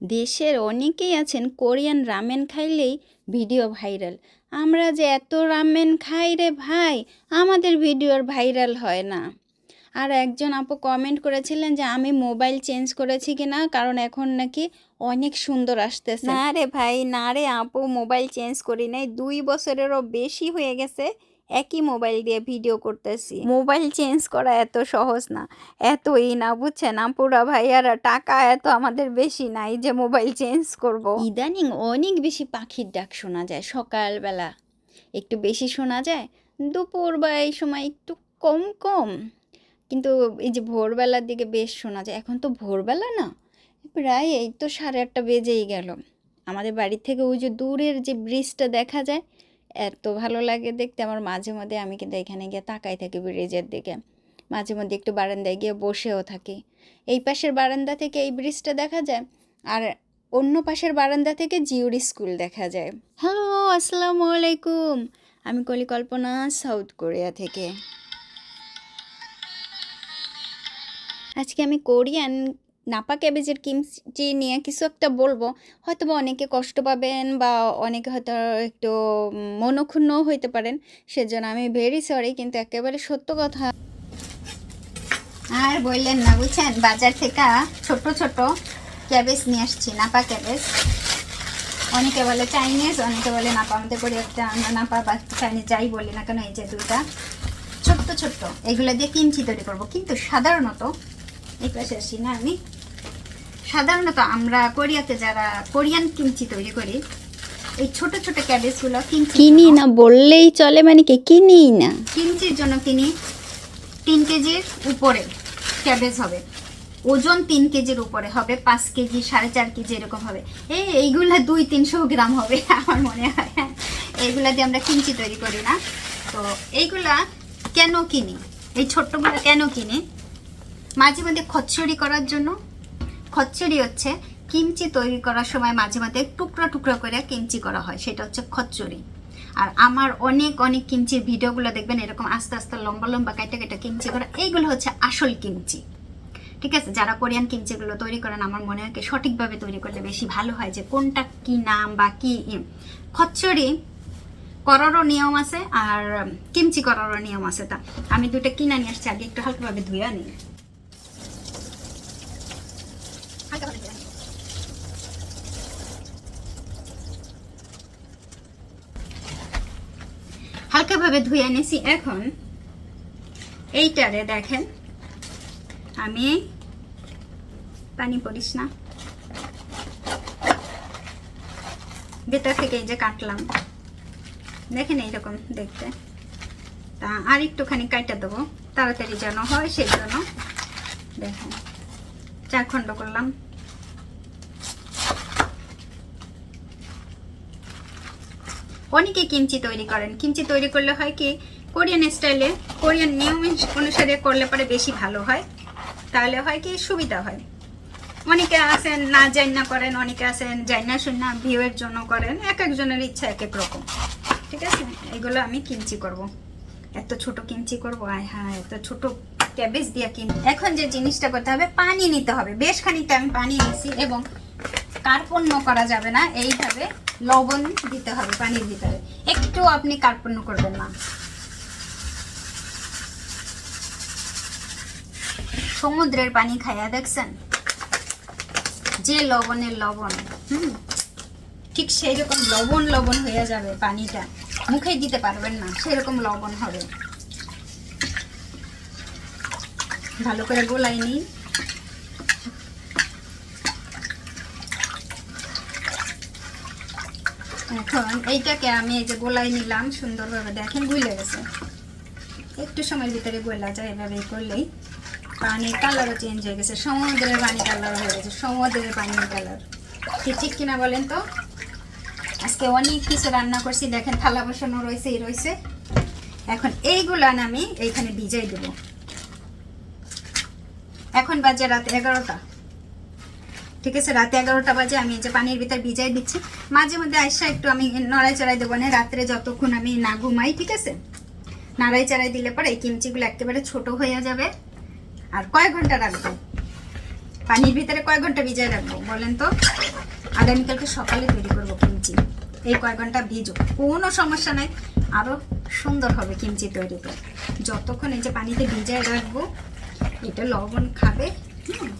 দেশের অনেকেই আছেন কোরিয়ান রামেন খাইলেই ভিডিও ভাইরাল। আমরা যে এত রামেন খাই রে ভাই, আমাদের ভিডিওর ভাইরাল হয় না। আর একজন আপু কমেন্ট করেছিলেন যে, আমি মোবাইল চেঞ্জ করেছি কি না কারণ এখন নাকি অনেক সুন্দর আসতেছে। না রে ভাই, না রে আপু মোবাইল চেঞ্জ করি নাই। দুই বছরেরও বেশি হয়ে গেছে। একই মোবাইল দিয়ে ভিডিও করতেছি। মোবাইল চেঞ্জ করা এত সহজ না। এত এতই না, বুঝছেন? আপুরা ভাইয়ারা, টাকা এত আমাদের বেশি নাই যে মোবাইল চেঞ্জ করব। ইদানিং অনেক বেশি পাখির ডাক শোনা যায় সকালবেলা। একটু বেশি শোনা যায়, দুপুর বা এই সময় একটু কম কম। কিন্তু এই যে ভোরবেলার দিকে বেশ শোনা যায়। এখন তো ভোরবেলা না, প্রায় এই তো সাড়ে আটটা বেজেই গেল। আমাদের বাড়ি থেকে ওই যে দূরের যে ব্রিজটা দেখা যায় এত ভালো লাগে দেখতে। আমার মাঝে মধ্যে আমি কিন্তু এখানে গিয়ে তাকাই থাকি ব্রিজের দিকে। মাঝে মধ্যে একটু বারান্দায় গিয়ে বসেও থাকি। এই পাশের বারান্দা থেকে এই ব্রিজটা দেখা যায় আর অন্য পাশের বারান্দা থেকে জিওর স্কুল দেখা যায়। হ্যালো, আসসালামু আলাইকুম। আমি কলিকল্পনা, সাউথ কোরিয়া থেকে। আজকে আমি কোরিয়ান নাপা ক্যাবেজের কিমচি নিয়ে কিছু একটা বলব। হয়তো বা অনেকে কষ্ট পাবেন বা অনেকে হয়তো একটু মনক্ষুণ্ণ হইতে পারেন, সেজন্য আমি ভেরি সরি কিন্তু একেবারে সত্য কথা। আর বললেন না, বুঝছেন? বাজার থেকে ছোট ছোট ক্যাবেজ নিয়ে আসছি, নাপা ক্যাবেজ। অনেকে বলে চাইনিজ অনেকে বলে নাপা। আমাদের করে একটা আমরা নাপা বা চাইনিজ যাই বলি না কেন, এই যে দুটা ছোট্ট ছোট্ট, এগুলো দিয়ে কিমচি তৈরি করব। কিন্তু সাধারণত, এই পাশে আসি না আমি। সাধারণত আমরা কোরিয়াতে যারা কোরিয়ান কিমচি তৈরি করি এই ছোট ছোট ক্যাবেজগুলো কিমচি কিনি না বললেই চলে মানে কি? কিনি না। কিমচির জন্য কিনি তিন কেজির উপরে ক্যাবেজ হবে। ওজন তিন কেজির উপরে হবে পাঁচ কেজি সাড়ে চার কেজি এরকম হবে। এই এইগুলা দুই তিনশো গ্রাম হবে আমার মনে হয়। এইগুলা দিয়ে আমরা কিমচি তৈরি করি না। তো এইগুলা কেন কিনি? এই ছোট্টগুলো কেন কিনি? মাঝে মাঝে খচ্চড়ি করার জন্য খচ্চড়ি হচ্ছে কিমচি তৈরি করার সময় মাঝে মাঝে টুকরা টুকরা করে কিমচি করা হয়, সেটা হচ্ছে খচ্চড়ি। আর আমার অনেক অনেক কিমচির ভিডিওগুলো দেখবেন, এরকম আস্তে আস্তে লম্বা লম্বা কাইটা কাইটা কিমচি করা, এইগুলো হচ্ছে আসল কিমচি। ঠিক আছে? যারা কোরিয়ান কিমচিগুলো তৈরি করেন, আমার মনে হয় সঠিকভাবে তৈরি করলে বেশি ভালো হয় যে কোনটা কি নাম বা কি। খচ্চড়ি করারও নিয়ম আছে, আর কিমচি করারও নিয়ম আছে তা। আমি দুটো কিনা নিয়ে আসছি, আগে একটু হালকাভাবে ধুয়ে নিই হালকাভাবে ধুয়ে নিই। হালকাভাবে ধুয়ে এনেছি। এখন এইটারে দেখেন। আমি পানি পড়িস না। ভেতর থেকে এই যে কাটলাম। দেখেন এইরকম দেখতে। তা আর একটুখানি কাইটা দেবো। তাড়াতাড়ি যেন হয় সেই জন্য। দেখেন, চার খণ্ড করলাম। অনেকে কিমচি তৈরি করেন। কিমচি তৈরি করলে হয় কি, কোরিয়ান স্টাইলে কোরিয়ান নিয়ম অনুসারে করলে পরে বেশি ভালো হয়। তাহলে হয় কি, সুবিধা হয়। অনেকে আছেন, না জান না করেন, অনেকে আছেন জান না শুন না ভিউয়ের জন্য করেন এক একজনের ইচ্ছা এক এক রকম। ঠিক আছে? এগুলো আমি কিমচি করব। এত ছোট কিমচি করব, আয় হ্যাঁ এত ছোট ক্যাবেজ দিয়ে কিম এখন যে জিনিসটা করতে হবে, পানি নিতে হবে। বেশ খানিকটা আমি পানি নিয়েছি এবং কার্পণ্য করা যাবে না। এইভাবে লবণ দিতে হবে পানির ভিতরে। একটু আপনি কার্পণ্য করবেন না। সমুদ্রের পানি খাইয়া দেখছেন? যে লবণের লবণ, হুম, ঠিক সেই রকম লবণ লবণ হয়ে যাবে পানিটা। মুখে দিতে পারবেন না সেরকম লবণ হবে। ভালো করে গোলাই নিই এখন এইটাকে আমি এই যে গোলাই নিলাম, সুন্দরভাবে দেখেন গুলে গেছে। একটু সময়ের ভিতরে গোলা যায় এভাবে করলেই। পানির কালারও চেঞ্জ হয়ে গেছে, সমুদ্রের পানি কালার হয়ে গেছে, সমুদ্রের পানির কালার ঠিক কিনা বলেন তো? আজকে অনেক কিছু রান্না করছি, দেখেন থালা বসানো রয়েছে, এই রয়েছে। এখন এইগুলা আমি এইখানে ভিজাই দেব। এখন বাজে রাত এগারোটা। ঠিক আছে? রাতে এগারোটা বাজে, আমি এই যে পানির ভিতর ভিজাই দিচ্ছি। মাঝে মধ্যে আইসা একটু আমি নড়াই চড়াই দেবো না, রাত্রে যতক্ষণ আমি না ঘুমাই, ঠিক আছে? নাড়াই চাড়াই দিলে পরে এই কিমচিগুলো একেবারে ছোট হয়ে যাবে। আর কয় ঘণ্টা রাখব? পানির ভিতরে কয় ঘণ্টা ভিজায় রাখব বলেন তো? আগামীকালকে সকালে তৈরি করব কিমচি। এই কয় ঘণ্টা ভিজো, কোনো সমস্যা নাই। আরও সুন্দর হবে কিমচি তৈরিতে যতক্ষণ এই যে পানিতে ভিজায় রাখব, এটা লবণ খাবে, হুম?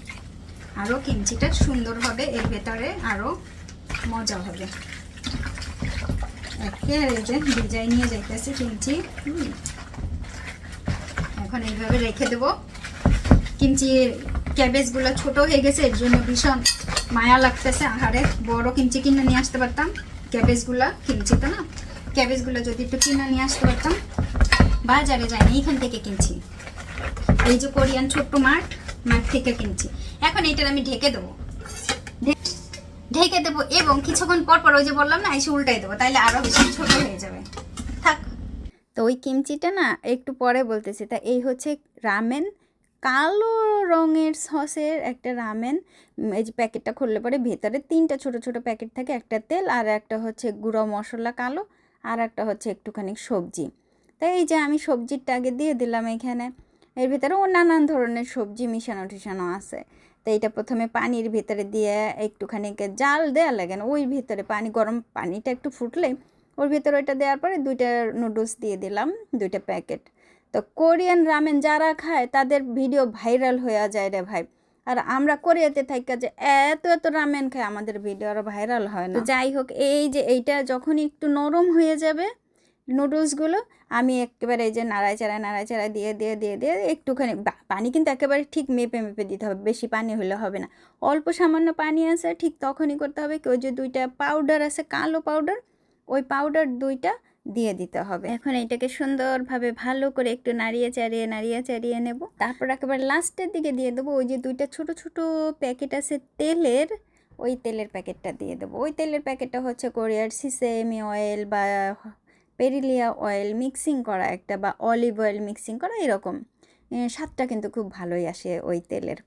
আরও কিমচিটা সুন্দর হবে, এর ভেতরে আরও মজা হবে। ভিজাই নিয়ে যাইতেছি কিমচি। এখন এইভাবে রেখে দেবো। কিমচি ক্যাবেজগুলো ছোট হয়ে গেছে, এর জন্য ভীষণ মায়া লাগতেছে। আহারে, বড় কিমচি কিনে নিয়ে আসতে পারতাম। ক্যাবেজগুলো কিমচি তো না? ক্যাবেজগুলো যদি একটু কিনে নিয়ে আসতে পারতাম। বাজারে যায়নি এইখান থেকে কিনছি। এই যে কোরিয়ান ছোট্ট মাঠ মাঠ থেকে কিনছি। এখন এটার আমি ঢেকে দেবো। ঢেকে দেবো এবং কিছুক্ষণ পর পর ওই যে বললাম না, এসে উল্টাই দেবো, তাইলে আরও বেশি ছোট হয়ে যাবে। থাক। তো ওই কিমচিটা না, একটু পরে বলতেছি। তা এই হচ্ছে রামেন, কালো রঙের সসের একটা রামেন। এই যে প্যাকেটটা খুললে পরে ভেতরে তিনটা ছোট ছোট প্যাকেট থাকে, একটা তেল আর একটা হচ্ছে গুঁড়ো মশলা কালো, আর একটা হচ্ছে একটুখানি সবজি। তাই এই যে আমি সবজিটা আগে দিয়ে দিলাম এখানে। এর ভিতরে ও নানান ধরনের সবজি মিশানো টিশানো আছে। তো এইটা প্রথমে পানির ভিতরে দিয়ে একটুখানি জাল দেওয়া লাগে না, ওই ভিতরে পানি, গরম পানিটা একটু ফুটলে ওর ভিতরে ওইটা দেওয়ার পরে দুইটা নুডলস দিয়ে দিলাম, দুইটা প্যাকেট তো কোরিয়ান রামেন যারা খায় তাদের ভিডিও ভাইরাল হয়ে যায় রে ভাই। আর আমরা কোরিয়াতে থাকি যে এত এত রামেন খায়, আমাদের ভিডিও আর ভাইরাল হয় না। যাই হোক, এই যে এইটা যখন একটু নরম হয়ে যাবে নুডলসগুলো আমি একেবারে এই যে নাড়াই চাড়াই নাড়াই চাড়াই দিয়ে দিয়ে দিয়ে দিয়ে একটুখানি পানি কিন্তু একেবারে ঠিক মেপে মেপে দিতে হবে, বেশি পানি হলে হবে না। অল্প সামান্য পানি আছে, ঠিক তখনই করতে হবে কি ওই যে দুইটা পাউডার আছে, কালো পাউডার ওই পাউডার দুইটা দিয়ে দিতে হবে। এখন এটাকে সুন্দরভাবে ভালো করে একটু নাড়িয়ে, চাড়িয়ে নাড়িয়ে, চাড়িয়ে নেব। তারপর একেবারে লাস্টের দিকে দিয়ে দেবো, ওই যে দুইটা ছোট ছোট প্যাকেট আছে তেলের, ওই তেলের প্যাকেটটা দিয়ে দেবো। ওই তেলের প্যাকেটটা হচ্ছে কোরিয়ার সিসেমি অয়েল বা পেরিলিয়া অয়েল মিক্সিং করা একটা বা অলিভ অয়েল মিক্সিং করা এরকম। স্বাদটা কিন্তু খুব ভালোই আসে ওই তেলের।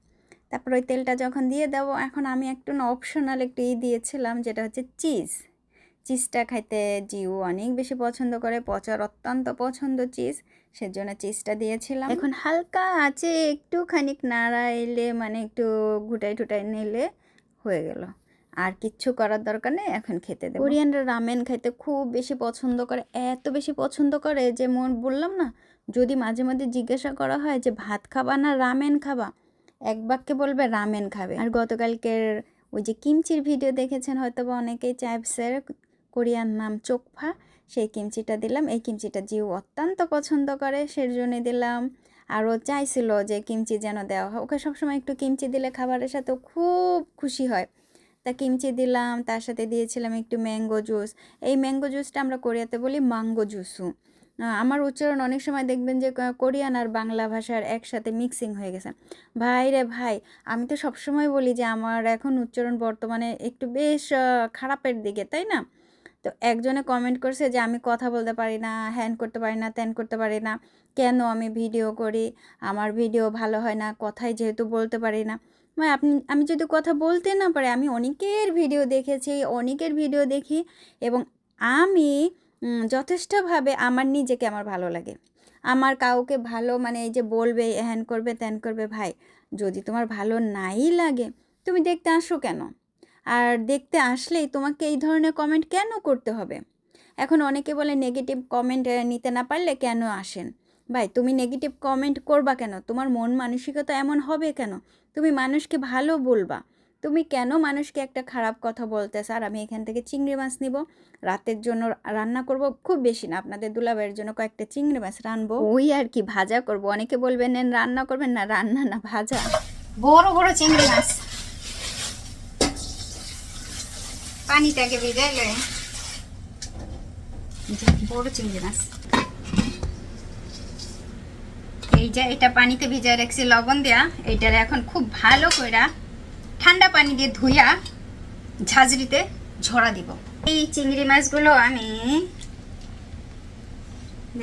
তারপর ওই তেলটা যখন দিয়ে দেবো, এখন আমি একটু না অপশনাল একটু ই দিয়েছিলাম, যেটা হচ্ছে চিজ। চিজটা খাইতে জিউ অনেক বেশি পছন্দ করে, পচার অত্যন্ত পছন্দ চিজ, সেজন্য চিজটা দিয়েছিলাম। এখন হালকা আছে একটু খানিক নাড়াইলে মানে একটু ঘুটাই টুটাই নিলে হয়ে গেল। আর কিচ্ছু করার দরকার নেই, এখন খেতে দেবো। কোরিয়ানরা রামেন খাইতে খুব বেশি পছন্দ করে, এত বেশি পছন্দ করে যে মন, বললাম না? যদি মাঝে মাঝে জিজ্ঞাসা করা হয় যে, ভাত খাবা না রামেন খাবা? এক বাক্যে বলবে, রামেন খাবে। আর গতকালকের ওই যে কিমচির ভিডিও দেখেছেন হয়তো বা অনেকেই চাইপসের কোরিয়ান নাম চোখফা সেই কিমচিটা দিলাম। এই কিমচিটা জিও অত্যন্ত পছন্দ করে সেজন্য দিলাম। আরও চাইছিল যে, কিমচি যেন দেওয়া হয় ওকে সবসময় একটু কিমচি দিলে খাবারের সাথে খুব খুশি হয়। তা কিমচি দিলাম, তার সাথে দিয়েছিলাম একটু ম্যাঙ্গো জুস। এই ম্যাঙ্গো জুসটা আমরা কোরিয়াতে বলি মাঙ্গো জুসু। আমার উচ্চারণ অনেক সময় দেখবেন যে কোরিয়ান আর বাংলা ভাষার একসাথে মিক্সিং হয়ে গেছে। ভাই রে ভাই, আমি তো সবসময় বলি যে, আমার এখন উচ্চারণ বর্তমানে একটু বেশ খারাপের দিকে, তাই না? তো একজনে কমেন্ট করছে যে, আমি কথা বলতে পারি না হ্যান করতে পারি না, ত্যান করতে পারি না। কেন আমি ভিডিও করি? আমার ভিডিও ভালো হয় না, কথাই যেহেতু বলতে পারি না। ভাই, আপনি, আমি যদি কথা বলতে না পারি, আমি অনেকের ভিডিও দেখেছি, অনেকের ভিডিও দেখি এবং আমি যথেষ্টভাবে আমার নিজেকে আমার ভালো লাগে। আমার কাউকে ভালো মানে এই যে বলবে হ্যান করবে ত্যান করবে, ভাই, যদি তোমার ভালো নাই লাগে, তুমি দেখতে আসো কেন? আর দেখতে আসলেই তোমাকে এই ধরনের কমেন্ট কেন করতে হবে? এখন অনেকে বলে নেগেটিভ কমেন্ট নিতে না পারলে কেন আসেন? ভাই, তুমি নেগেটিভ কমেন্ট করবা কেন? তোমার মন মানসিকতা এমন হবে কেন? তুমি মানুষকে ভালো বলবা। তুমি কেন মানুষকে একটা খারাপ কথা বলতে স্যার আমি এখান থেকে চিংড়ি মাছ নিব। রাতের জন্য রান্না করব খুব বেশি না। আপনাদের দুলাভাইয়ের জন্য কয়েকটা চিংড়ি মাছ রানবো। ওই আর কি ভাজা করব। অনেকে বলবেন নেন রান্না করবেন না? রান্না না ভাজা। বড় বড় চিংড়ি মাছ। পানিটাকে ভিজাইলে এই যে বড় চিংড়ি মাছ। এই যে এটা পানিতে ভিজায় রাখছি লবণ দেয়া এইটার এখন খুব ভালো করে ঠান্ডা পানি দিয়ে ধুইয়া ঝাঁঝরিতে ঝরা দিব। এই চিংড়ি মাছগুলো আমি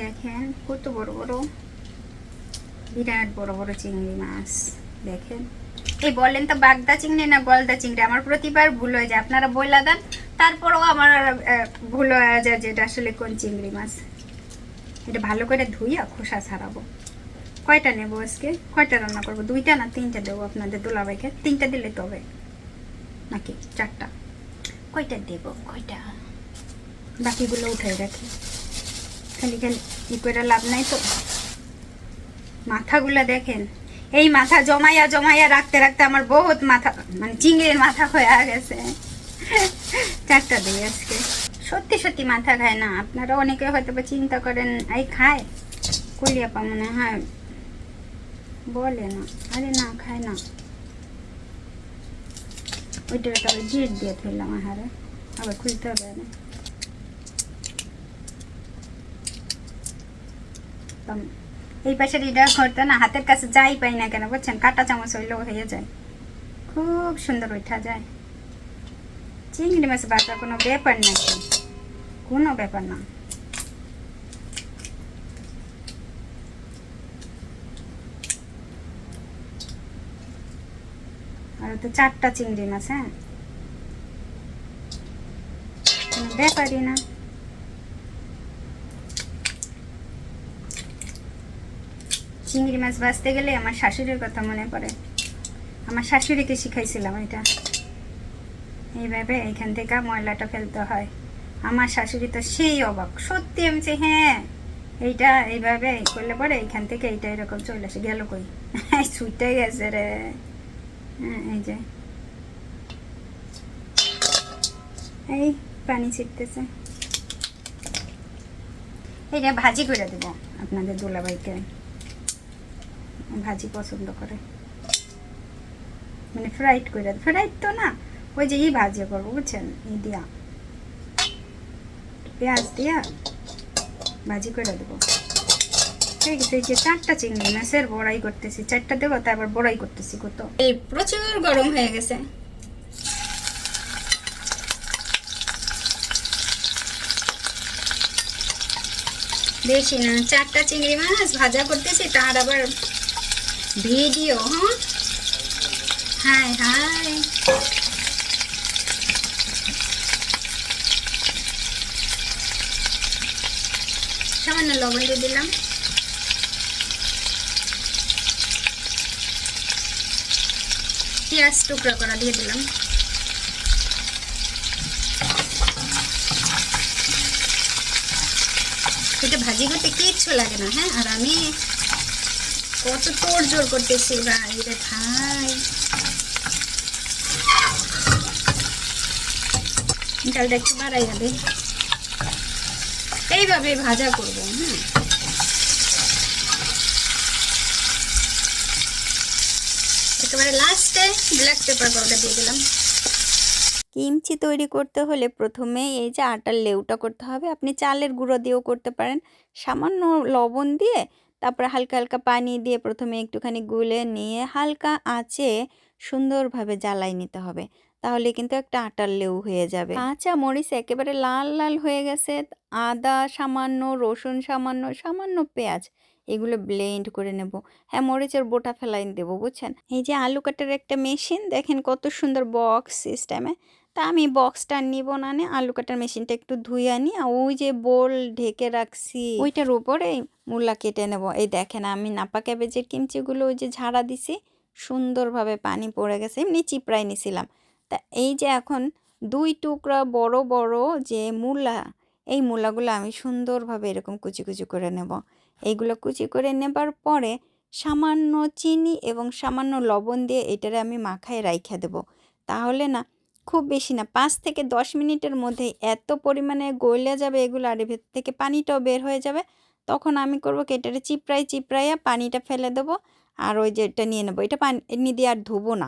দেখেন কত বড় বড়, বিরাট বড় বড় চিংড়ি মাছ, দেখেন। এই বলেন তো বাগদা চিংড়ি না গলদা চিংড়ি? আমার প্রতিবার ভুল হয়ে যায়, আপনারা বইলা দেন। তারপরেও আমার ভুল হয়ে যায় যে এটা আসলে কোন চিংড়ি মাছ। এটা ভালো করে ধুইয়া খোসা ছাড়াবো। কয়টা নেব আজকে? কয়টা রান্না করব? দুইটা না তিনটা দেবো আপনাদের দুলাভাইকে? তিনটা দিলে তো হবে। নাকি? চারটা? কয়টা দেবো? কয়টা? বাকিগুলো উঠাই রাখি। খালি খালি ই করে লাভ নাই তো। মাথাগুলো দেখেন। এই মাথা জমাইয়া জমাইয়া রাখতে রাখতে আমার বহুত মাথা মানে চিংড়ির মাথা হয়ে গেছে। চারটা দিই আজকে। সত্যি সত্যি মাথা খায় না। আপনারা অনেকে হয়তো বা চিন্তা করেন, এই খায়? কলিয়াপা মনে হয় বলে না, আরে না খায় না। ওইটা তবে দিয়ে ফেললাম আহারে, আবার খুলতে হবে একদম এই পাশের এটা করতে না, হাতের কাছে যাই পাই না কেন, বুঝছেন? কাটা চামচ হইলেও হয়ে যায়। খুব সুন্দর ওইটা যায়। চিংড়ি মাছ বাটা কোনো ব্যাপার নাকি? কোনো ব্যাপার না। আর তো চারটা চিংড়ি মাছ হ্যাঁ? ব্যাপারই না। চিংড়ি মাছ ভাজতে গেলে আমার শাশুড়ির কথা মনে পড়ে। আমার শাশুড়িকে শিখাইছিলাম এটা। এইভাবে এখান থেকে ময়লাটা ফেলতে হয়। আমার শাশুড়ি তো সেই অবাক। সত্যি আমি বলছি, হ্যাঁ এইটা এইভাবে করলে পরে এইখান থেকে এইটা এরকম চলে আসে। গেল কই? ছুটে গেছে রে। হ্যাঁ এই যে। এই পানি ছিটতেছে। এইটা ভাজি করে দেব আপনাদের দুলাভাইকে। ভাজি পছন্দ করে। মানে ফ্রাইড করে ফ্রাইড তো না, ওই যে ই ভাজি করব, বুঝছেন? ই দিয়া। পেঁয়াজ দিয়া ভাজি করে দেবো। ঠিক চারটা চিংড়ি মাছের বড়াই করতেছি, চারটা দেবো, তারপর বড়াই করতেছি কত? এই প্রচুর গরম হয়ে গেছে। বেশি না, চারটা চিংড়ি মাছ ভাজা করতেছি, তার আবার ভিডিও হ্যাঁ? Hi hi. সামান্য লবণ দিয়ে দিলাম। পেঁয়াজ টুকরা করা দিয়ে দিলাম। এটা ভাজি করতে কিচ্ছু লাগে না হ্যাঁ? আর আমি কত তোর জোর করতেছি, ভাই রে ভাই। ডালটা একটু বাড়াই যাবে এইভাবে ভাজা করব হ্যাঁ? একেবারে লাস্টে ব্ল্যাক পেপার পাউডার দিয়ে দিলাম। কিমচি তৈরি করতে হলে প্রথমে এই যে আটার লেউটা করতে হবে। আপনি চালের গুঁড়ো দিয়েও করতে পারেন। সামান্য লবণ দিয়ে তারপরে হালকা হালকা পানি দিয়ে প্রথমে একটুখানি গুলে নিয়ে হালকা আঁচে সুন্দরভাবে জ্বালাই নিতে হবে। তাহলে কিন্তু একটা আটার লেউ হয়ে যাবে। কাঁচা মরিচ একেবারে লাল লাল হয়ে গেছে। আদা সামান্য, রসুন সামান্য সামান্য পেঁয়াজ এগুলো ব্লেন্ড করে নেব। হ্যাঁ মরিচের বোটা ফেলাই দেবো, বুঝছেন? এই যে আলু কাটার একটা মেশিন দেখেন কত সুন্দর বক্স সিস্টেমে তা আমি বক্সটা নিব না নে, আলু কাটার মেশিনটা একটু ধুয়ে আনি আর ওই যে বোল ঢেকে রাখছি, ওইটার উপরে মূলা কেটে নেব। এই দেখেন, আমি নাপা ক্যাবেজের কিমচিগুলো ওই যে ঝাড়া দিছি, সুন্দরভাবে পানি পড়ে গেছে, এমনি চিপড়াই নিছিলাম। তা এই যে এখন দুই টুকরা বড় বড় যে মূলা, এই মূলাগুলো আমি সুন্দরভাবে এরকম কুচি কুচি করে নেব। এইগুলো কুচি করে নেবার পরে সামান্য চিনি এবং সামান্য লবণ দিয়ে এটারে আমি মাখায় রাইখা দেব। তাহলে না, খুব বেশি না, পাঁচ থেকে দশ মিনিটের মধ্যে এত পরিমাণে গলে যাবে এগুলো আর ভেতর থেকে পানিটাও বের হয়ে যাবে, তখন আমি করব কি, এটারে চিপড়াই চিপড়াইয়া পানিটা ফেলে দেবো আর ওই যে এটা নিয়ে নেব। এটা পানি দিয়ে আর ধুবো না,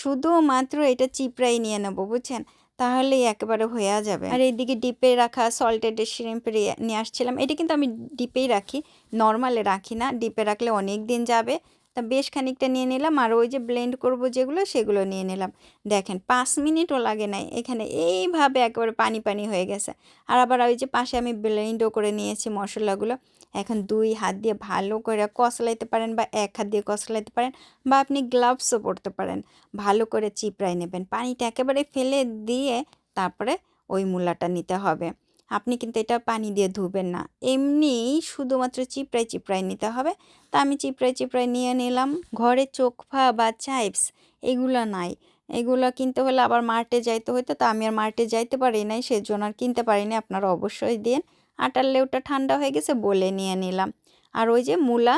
শুধুমাত্র এটা চিপড়াই নিয়ে নেব, বুঝছেন? তাহলেই একেবারে হয়ে যাবে। আর এইদিকে ডিপে রাখা সল্টেড শ্রিম্প নিয়ে আসছিলাম। এটা কিন্তু আমি ডিপেই রাখি নর্মালে রাখি না। ডিপে রাখলে অনেক দিন যাবে। তা বেশ খানিকটা নিয়ে নিলাম আর ওই যে ব্লেন্ড করব যেগুলো, সেগুলো নিয়ে নিলাম। দেখেন, পাঁচ মিনিটও লাগে নাই। এখানে এইভাবে একেবারে পানি পানি হয়ে গেছে। আর আবার ওই যে পাশে আমি ব্লেন্ডও করে নিয়েছি মশলাগুলো। এখন দুই হাত দিয়ে ভালো করে কষলাইতে পারেন বা এক হাত দিয়ে কষলাইতে পারেন বা আপনি গ্লাভসও পরতে পারেন। ভালো করে চিপড়াই নেবেন। পানিটা একেবারে ফেলে দিয়ে তারপরে ওই মূলাটা নিতে হবে। আপনি কিন্তু এটা পানি দিয়ে ধুবেন না। এমনি শুধুমাত্র চিপড়াই চিপড়াই নিতে হবে। তা আমি চিপড়াই চিপড়াই নিয়ে নিলাম। ঘরে চোখফা বা চাইপস এগুলো নাই। এগুলো কিনতে হলে আবার মার্টে যাইতে হতো তা আমি আর মার্টে যাইতে পারি নাই, সেজন্য আর কিনতে পারিনি আপনারা অবশ্যই দিন। আটার লেউটা ঠান্ডা হয়ে গেছে বলে নিয়ে নিলাম। আর ওই যে মূলা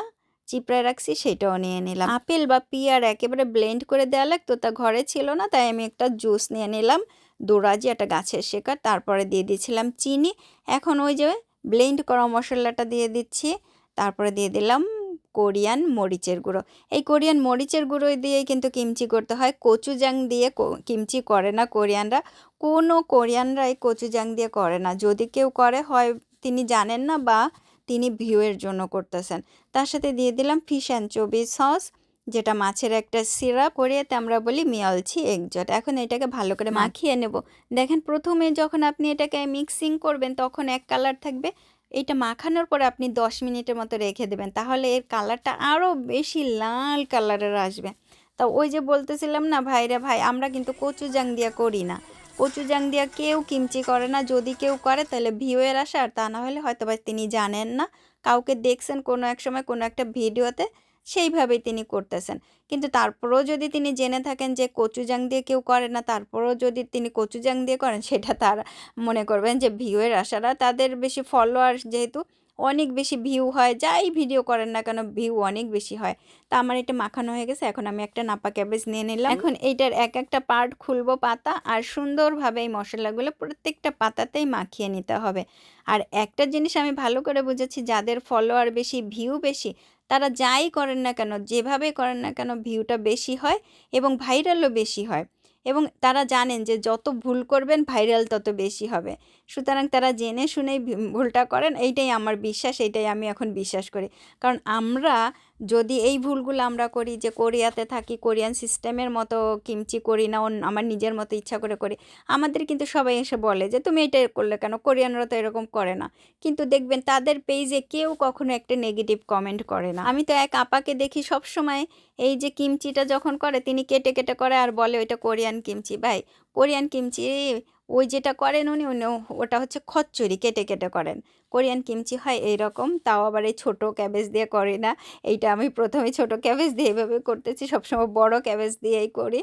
চিপড়ায় রাখছি সেটাও নিয়ে নিলাম। আপেল বা পিয়ার একেবারে ব্লেন্ড করে দেওয়া লাগতো, তা ঘরে ছিল না, তাই আমি একটা জুস নিয়ে নিলাম। দোরাজি একটা গাছের শেখার তারপরে দিয়ে দিয়েছিলাম চিনি। এখন ওই যে ব্লেন্ড করা মশলাটা দিয়ে দিচ্ছি, তারপরে দিয়ে দিলাম কোরিয়ান মরিচের গুঁড়ো। এই কোরিয়ান মরিচের গুঁড়ো দিয়েই কিন্তু কিমচি করতে হয়। কচুজাং দিয়ে কিমচি করে না কোরিয়ানরা। কোনো কোরিয়ানরাই কচুজাং দিয়ে করে না। যদি কেউ করে হয় তিনি জানেন না বা তিনি ভিউয়ের জন্য করতেছেন। তার সাথে দিয়ে দিলাম ফিশ অ্যাঞ্চোবি সস যেটা মাছের একটা সিরাপ। কোরিয়াতে আমরা বলি মিয়ালছি একজট এখন এটাকে ভালো করে মাখিয়ে নেব। দেখেন প্রথমে যখন আপনি এটাকে মিক্সিং করবেন তখন এক কালার থাকবে। এইটা মাখানোর পরে আপনি দশ মিনিটের মতো রেখে দেবেন। তাহলে এর কালারটা আরও বেশি লাল কালারের আসবে। তা ওই যে বলতেছিলাম না, ভাইরা, ভাই, আমরা কিন্তু কচু কচুজাং দিয়া করি না। কচু কচুজাং দিয়া কেউ কিমচি করে না। যদি কেউ করে, তাহলে ভিউয়ের আসে। আর তা না হলে হয়তো বা তিনি জানেন না। কাউকে দেখছেন কোনো এক সময় কোনো একটা ভিডিওতে সেইভাবেই তিনি করতেছেন। কিন্তু তারপরেও যদি তিনি জেনে থাকেন যে কচুজাং দিয়ে কেউ করে না, তারপরেও যদি তিনি কচুজাং দিয়ে করেন, সেটা তার মনে করবেন যে ভিউয়ের আশারা। তাদের বেশি ফলোয়ার যেহেতু অনেক বেশি ভিউ হয়, যাই ভিডিও করেন না কেন ভিউ অনেক বেশি হয়। তা আমার এটা মাখানো হয়ে গেছে, এখন আমি একটা নাপা ক্যাবেজ নিয়ে নিলাম। এখন এইটার এক একটা পার্ট খুলবো পাতা, আর সুন্দরভাবে এই মশলাগুলো প্রত্যেকটা পাতাতেই মাখিয়ে নিতে হবে। আর একটা জিনিস আমি ভালো করে বুঝেছি, যাদের ফলোয়ার বেশি ভিউ বেশি তারা যাই করেন না কেন, যেভাবে করেন না কেন ভিউটা বেশি হয় এবং ভাইরালও বেশি হয়। এবং তারা জানেন যে যত ভুল করবেন ভাইরাল তত বেশি হবে। সুতরাং তারা জেনে শুনেই ভুলটা করেন, এইটাই আমার বিশ্বাস, এইটাই আমি এখন বিশ্বাস করি। কারণ আমরা যদি এই ভুলগুলো আমরা করি যে কোরিয়াতে থাকি, কোরিয়ান সিস্টেমের মতো কিমচি করি না, অন্য- আমার নিজের মতো ইচ্ছা করে করি, আমাদের কিন্তু সবাই এসে বলে যে, তুমি এটা করলে কেন? কোরিয়ানরা তো এরকম করে না। কিন্তু দেখবেন তাদের পেজে কেউ কখনো একটা নেগেটিভ কমেন্ট করে না। আমি তো এক আপাকে দেখি সব সময় এই যে কিমচিটা যখন করে, তিনি কেটে কেটে করে আর বলে, ওইটা কোরিয়ান কিমচি। ভাই, কোরিয়ান কিমচি ওই যেটা করেন উনি উনি ওটা হচ্ছে খচ্চড়ি কেটে কেটে করেন। কোরিয়ান কিমচি হয় এইরকম তাও আবার এই ছোটো ক্যাবেজ দিয়ে করে না। এইটা আমি প্রথমে ছোট ক্যাবেজ দিয়ে এভাবে করতেছি, সবসময় বড় ক্যাবেজ দিয়েই করি।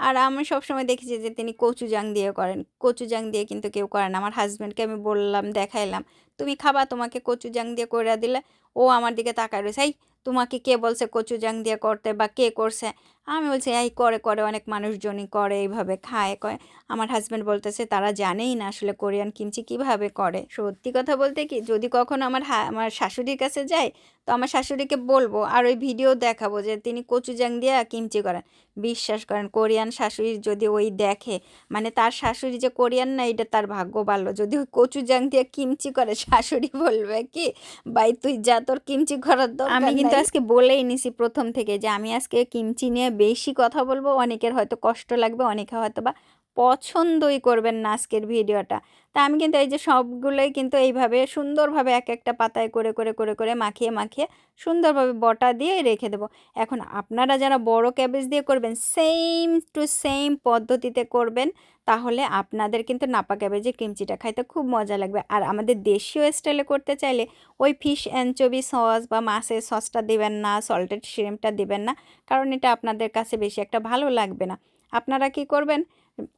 আর আমি সবসময় দেখেছি যে তিনি কচুজাং দিয়ে করেন। কচুজাং দিয়ে কিন্তু কেউ করে না। আমার হাজব্যান্ডকে আমি বললাম, দেখাইলাম, তুমি খাবা তোমাকে কচুজাং দিয়ে করে দিলে, ও আমার দিকে তাকায় রয়েছে। এই, তোমাকে কে বলছে কচুজাং দিয়ে করতে বা কে করছে? আমি বলছি এই করে করে অনেক মানুষজনই করে এইভাবে খায় কয়। আমার হাজব্যান্ড বলতেছে তারা জানেই না আসলে কোরিয়ান কিমচি কীভাবে করে। সত্যি কথা বলতে কি যদি কখনো আমার হা- আমার শাশুড়ির কাছে যাই তো আমার শাশুড়িকে বলব আর ওই ভিডিও দেখাবো যে তিনি কচুজাং দিয়ে কিমচি করেন। বিশ্বাস করেন কোরিয়ান শাশুড়ি যদি ওই দেখে মানে তার শাশুড়ি যে কোরিয়ান না এটা তার ভাগ্য ভালো। যদি ওই কচুজাং দিয়ে কিমচি করে শাশুড়ি বলবে কি ভাই তুই যা তোর কিমচি করার দরকার আমি কিন্তু আজকে বলেই নিছি প্রথম থেকে যে আমি আজকে কিমচি নিয়ে বেশি কথা বলব, অনেকের হয়তো কষ্ট লাগবে, অনেকে হয়তো বা পছন্দই করবেন না আজকের ভিডিওটা। তা আমি কিন্তু এই যে সবগুলোই কিন্তু এইভাবে সুন্দরভাবে এক একটা পাতায় করে করে করে করে মাখিয়ে মাখিয়ে সুন্দরভাবে বটা দিয়ে রেখে দেব। এখন আপনারা যারা বড় ক্যাবেজ দিয়ে করবেন, সেম টু সেম পদ্ধতিতে করবেন। তাহলে আপনাদের কিন্তু নাপা ক্যাবেজের কিমচিটা খাইতে খুব মজা লাগবে। আর আমাদের দেশীয় স্টাইলে করতে চাইলে ওই ফিশ অ্যানচবি সস বা মাছের সসটা দেবেন না সল্টেড শ্রিমটা দেবেন না, কারণ এটা আপনাদের কাছে বেশি একটা ভালো লাগবে না। আপনারা কি করবেন?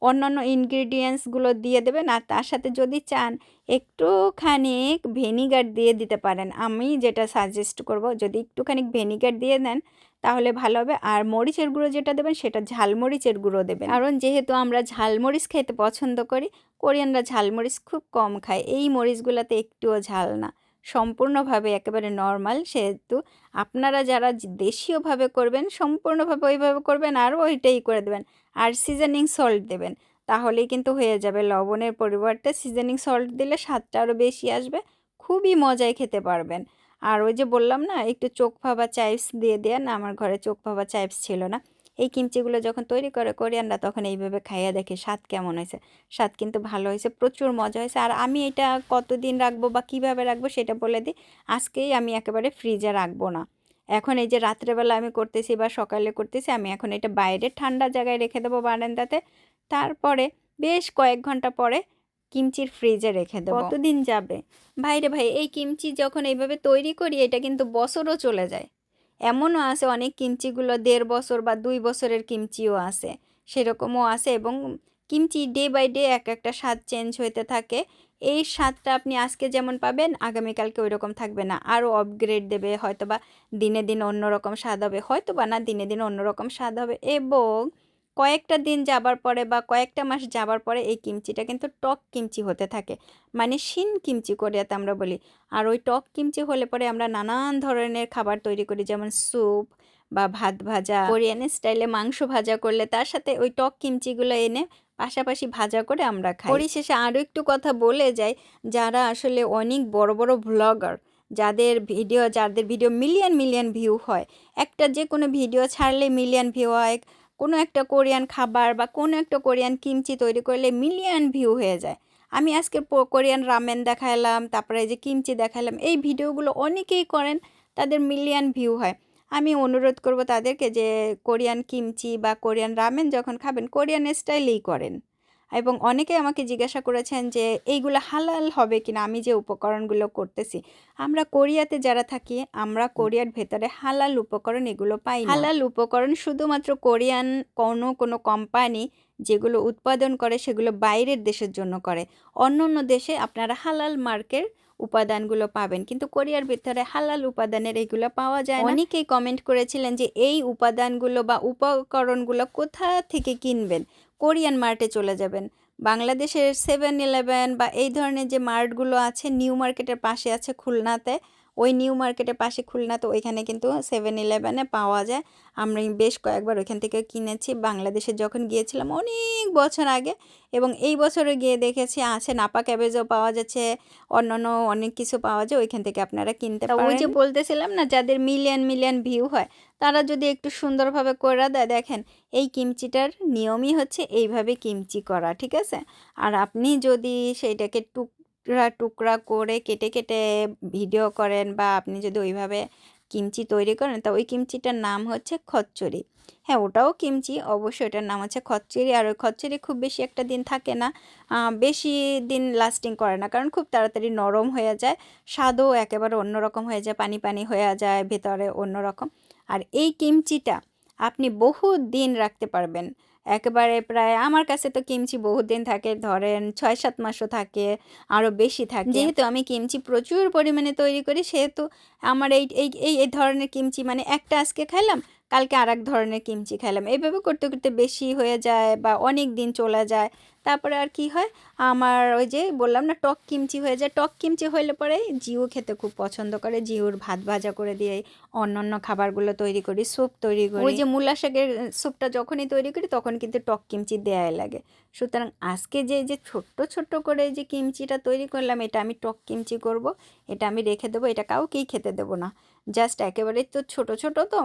অন্যান্য ইনগ্রিডিয়েন্টসগুলো দিয়ে দেবেন আর তার সাথে যদি চান একটুখানি ভেনিগার দিয়ে দিতে পারেন। আমি যেটা সাজেস্ট করব, যদি একটুখানি ভেনিগার দিয়ে দেন, তাহলে ভালো হবে। আর মরিচের গুঁড়ো যেটা দেবেন, সেটা ঝালমরিচের গুঁড়ো দেবেন। কারণ যেহেতু আমরা ঝালমরিচ খেতে পছন্দ করি, কোরিয়ানরা ঝালমরিচ খুব কম খায়। এই মরিচগুলোতে একটুও ঝাল না। সম্পূর্ণভাবে একেবারে নর্মাল, সেহেতু আপনারা যারা দেশীয়ভাবে করবেন, সম্পূর্ণভাবে ওইভাবে করবেন আর ওইটাই করে দেবেন। আর সিজনিং সল্ট দেবেন, তাহলেই কিন্তু হয়ে যাবে। লবণের পরিবর্তে সিজনিং সল্ট দিলে স্বাদটা আরও বেশি আসবে, খুবই মজায় খেতে পারবেন। আর ওই যে বললাম না, একটু চোখ ফাবা চাইপস দিয়ে দেন, আমার ঘরে চোখ ফাবা চাইপস ছিল না। এই কিমচিগুলো যখন তৈরি করে কোরিয়ানরা তখন এইভাবে খাইয়া দেখে স্বাদ কেমন হয়েছে। স্বাদ কিন্তু ভালো হয়েছে প্রচুর মজা হয়েছে। আর আমি এটা কতদিন রাখব বা কীভাবে রাখব সেটা বলে দিই আজকেই আমি একেবারে ফ্রিজে রাখব না। এখন এই যে রাত্রেবেলা আমি করতেছি বা সকালে করতেছি আমি এখন এটা বাইরে ঠান্ডা জায়গায় রেখে দেবো বারান্দাতে। তারপরে বেশ কয়েক ঘণ্টা পরে কিমচির ফ্রিজে রেখে দেবো। কতদিন যাবে? ভাই রে ভাই এই কিমচি যখন এইভাবে তৈরি করি এটা কিন্তু বছরও চলে যায়। এমনও আছে, অনেক কিমচিগুলো দেড় বছর বা দুই বছরের কিমচিও আছে। সেরকমও আছে এবং কিমচি ডে বাই ডে এক একটা স্বাদ চেঞ্জ হইতে থাকে। এই স্বাদটা আপনি আজকে যেমন পাবেন, আগামীকালকে ওই রকম থাকবে না। আরও আপগ্রেড দেবে হয়তো বা দিনে দিন অন্যরকম স্বাদ হবে হয়তো বা না, দিনে দিন অন্যরকম স্বাদ হবে। এবং কয়েকটা দিন যাবার পরে বা কয়েকটা মাস যাবার পরে এই কিমচিটা কিন্তু টক কিমচি হতে থাকে। মানে শিন কিমচি কোরিয়াতে আমরা বলি। আর ওই টক কিমচি হলে পরে আমরা নানান ধরনের খাবার তৈরি করি। যেমন স্যুপ বা ভাত ভাজা। কোরিয়ান স্টাইলে মাংস ভাজা করলে তার সাথে ওই টক কিমচিগুলো এনে পাশাপাশি ভাজা করে আমরা খাই। পরিশেষে আরও একটু কথা বলে যাই। যারা আসলে অনেক বড় বড় ভ্লগার যাদের ভিডিও যাদের ভিডিও মিলিয়ন মিলিয়ন ভিউ হয়, একটা যে কোনো ভিডিও ছাড়লে মিলিয়ন ভিউ হয় কোনো একটা কোরিয়ান খাবার বা কোনো একটা কোরিয়ান কিমচি তৈরি করলে মিলিয়ন ভিউ হয়ে যায়। আমি আজকে কোরিয়ান রামেন দেখালাম, তারপরে যে কিমচি দেখালাম, এই ভিডিওগুলো অনেকেই করেন, তাদের মিলিয়ন ভিউ হয়। আমি অনুরোধ করব তাদেরকে যে কোরিয়ান কিমচি বা কোরিয়ান রামেন যখন খাবেন, কোরিয়ান স্টাইলেই করেন। এবং অনেকে আমাকে জিজ্ঞাসা করেছেন যে এইগুলো হালাল হবে কিনা? আমি যে উপকরণগুলো করতেছি। আমরা কোরিয়াতে যারা থাকি আমরা কোরিয়ার ভেতরে হালাল উপকরণ এগুলো পাই হালাল উপকরণ শুধুমাত্র কোরিয়ান কোনো কোনো কোম্পানি যেগুলো উৎপাদন করে সেগুলো বাইরের দেশের জন্য করে। অন্য অন্য দেশে আপনারা হালাল মার্কের উপাদানগুলো পাবেন কিন্তু কোরিয়ার ভিতরে হালাল উপাদানের এগুলো পাওয়া যায় অনেকেই কমেন্ট করেছিলেন যে এই উপাদানগুলো বা উপকরণগুলো কোথা থেকে কিনবেন? কোরিয়ান মার্টে চলে যাবেন। বাংলাদেশের সেভেন ইলেভেন বা এই ধরনের যে মার্টগুলো আছে, নিউ মার্কেটের পাশে আছে খুলনাতে ওই নিউ মার্কেটের পাশে খুলনা তো ওইখানে কিন্তু সেভেন ইলেভেনে পাওয়া যায়। আমরা বেশ কয়েকবার ওইখান থেকে কিনেছি। বাংলাদেশে যখন গিয়েছিলাম অনেক বছর আগে এবং এই বছরে গিয়ে দেখেছি আছে নাপা ক্যাবেজও পাওয়া যাচ্ছে অন্যান্য অনেক কিছু পাওয়া যায় ওইখান থেকে আপনারা কিনতে পারেন ওই যে বলতেছিলাম না যাদের মিলিয়ন মিলিয়ন ভিউ হয় তারা যদি একটু সুন্দরভাবে করে দেয় দেখেন এই কিমচিটার নিয়মই হচ্ছে এইভাবে কিমচি করা ঠিক আছে? আর আপনি যদি সেইটাকে টুকরা টুকরা করে কেটে কেটে ভিডিও করেন বা আপনি যদি ওইভাবে কিমচি তৈরি করেন, তা ওই কিমচিটার নাম হচ্ছে খচ্চড়ি। হ্যাঁ ওটাও কিমচি, অবশ্যই ওটার নাম হচ্ছে খচ্চড়ি। আর ওই খচ্চড়ি খুব বেশি একটা দিন থাকে না বেশি দিন লাস্টিং করে না, কারণ খুব তাড়াতাড়ি নরম হয়ে যায়, স্বাদও একেবারে অন্যরকম হয়ে যায়, পানি পানি হয়ে যায়, ভেতরে অন্যরকম। আর এই কিমচিটা আপনি বহু দিন রাখতে পারবেন। একেবারে প্রায় আমার কাছে তো কিমচি বহুত দিন থাকে, ধরেন ছয় সাত মাসও থাকে আরও বেশি থাকে। যেহেতু আমি কিমচি প্রচুর পরিমাণে তৈরি করি, সেহেতু আমার এই এই এই ধরনের কিমচি মানে একটা আজকে খাইলাম কালকে আর এক ধরনের কিমচি খাইলাম। এইভাবে করতে করতে বেশি হয়ে যায় বা অনেক দিন চলে যায়। তারপরে আর কি হয়? আমার ওই যে বললাম না, টক কিমচি হয়ে যায়। টক কিমচি হইলে পরে জিও খেতে খুব পছন্দ করে। জিওর ভাত ভাজা করে দিয়ে অন্য অন্য খাবারগুলো তৈরি করি, স্যুপ তৈরি করি। ওই যে মূলা শাকের স্যুপটা যখনই তৈরি করি, তখন কিন্তু টক কিমচি দেয়াই লাগে। সুতরাং আজকে যে যে ছোট্ট ছোট্ট করে যে কিমচিটা তৈরি করলাম, এটা আমি টক কিমচি করব, এটা আমি রেখে দেবো, এটা কাউকেই খেতে দেবো না। জাস্ট একেবারেই তো ছোট ছোট তো।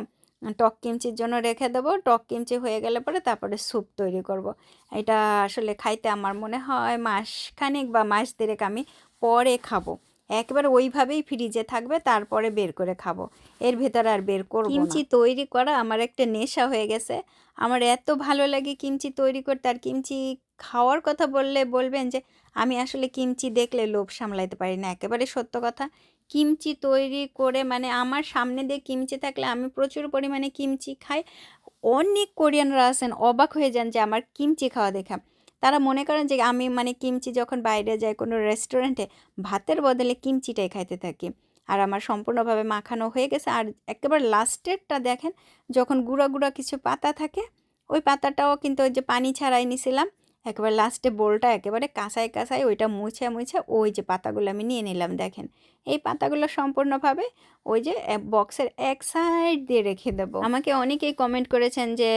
টক কিমচির জন্য রেখে দেবো। টক কিমচি হয়ে গেলে পরে তারপরে স্যুপ তৈরি করব। এটা আসলে খাইতে আমার মনে হয় মাসখানেক বা মাস দেড়েক আমি পরে খাব। একবার ওইভাবেই ফ্রিজে থাকবে, তারপরে বের করে খাব। এর ভেতরে আর বের করব কিমচি তৈরি করা আমার একটা নেশা হয়ে গেছে। আমার এত ভালো লাগে কিমচি তৈরি করতে। আর কিমচি খাওয়ার কথা বললে বলবেন যে আমি আসলে কিমচি দেখলে লোভ সামলাইতে পারি না। একেবারে সত্য কথা, কিমচি তৈরি করে মানে আমার সামনে দিয়ে কিমচি থাকলে আমি প্রচুর পরিমাণে কিমচি খাই। অনেক কোরিয়ানরা আছেন, অবাক হয়ে যান যে আমার কিমচি খাওয়া দেখা। তারা মনে করেন যে আমি মানে কিমচি যখন বাইরে যাই কোনো রেস্টুরেন্টে ভাতের বদলে কিমচিটাই খাইতে থাকি। আর আমার সম্পূর্ণভাবে মাখানো হয়ে গেছে। আর একেবারে লাস্টেরটা দেখেন, যখন গুঁড়া গুঁড়া কিছু পাতা থাকে, ওই পাতাটাও কিন্তু ওই যে পানি ছাড়াই নিছিলাম। একেবারে লাস্টে বোলটা একেবারে কাঁসায় কাঁসায় ওইটা মুছে মুছে ওই যে পাতাগুলো আমি নিয়ে নিলাম, দেখেন। এই পাতাগুলো সম্পূর্ণভাবে ওই যে বক্সের এক সাইড দিয়ে রেখে দেবো। আমাকে অনেকেই কমেন্ট করেছেন যে,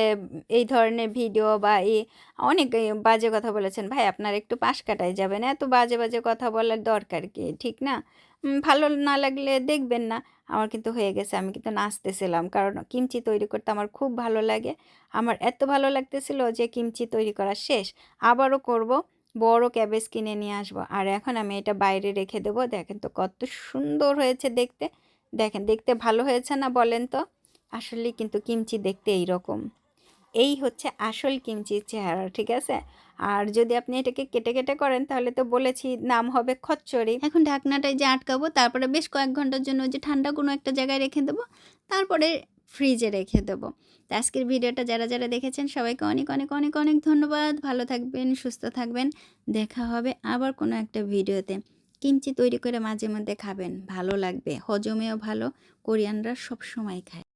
এই ধরনের ভিডিও বা এই অনেক বাজে কথা বলেছেন। ভাই, আপনার একটু পাশ কাটাই যাবেন। এত বাজে বাজে কথা বলার দরকার কি? ঠিক না? ভালো না লাগলে দেখবেন না। আমার কিন্তু হয়ে গেছে, আমি কিন্তু নাচতেছিলাম। কারণ কিমচি তৈরি করতে আমার খুব ভালো লাগে। আমার এত ভালো লাগতেছিল যে কিমচি তৈরি করা শেষ। আবারও করব, বড় ক্যাবেজ কিনে নিয়ে আসব। আর এখন আমি এটা বাইরে রেখে দেবো। দেখেন তো কত সুন্দর হয়েছে দেখতে। দেখেন, দেখতে ভালো হয়েছে না বলেন তো? আসলে কিন্তু কিমচি দেখতে এইরকম। এই হচ্ছে আসল কিমচির চেহারা, ঠিক আছে? আর যদি আপনি এটাকে কেটে কেটে করেন, তাহলে তো বলেছি নাম হবে খচ্চড়ি। এখন ঢাকনাটায় যে আটকাবো, তারপরে বেশ কয়েক ঘণ্টার জন্য যে ঠান্ডা কোনো একটা জায়গায় রেখে দেবো, তারপরে ফ্রিজে রেখে দেবো। তো আজকের ভিডিওটা যারা যারা দেখেছেন, সবাইকে অনেক অনেক অনেক অনেক ধন্যবাদ। ভালো থাকবেন, সুস্থ থাকবেন। দেখা হবে আবার কোনো একটা ভিডিওতে। কিমচি তৈরি করে মাঝে মধ্যে খাবেন, ভালো লাগবে। হজমেও ভালো, কোরিয়ানরা সব সময় খায়।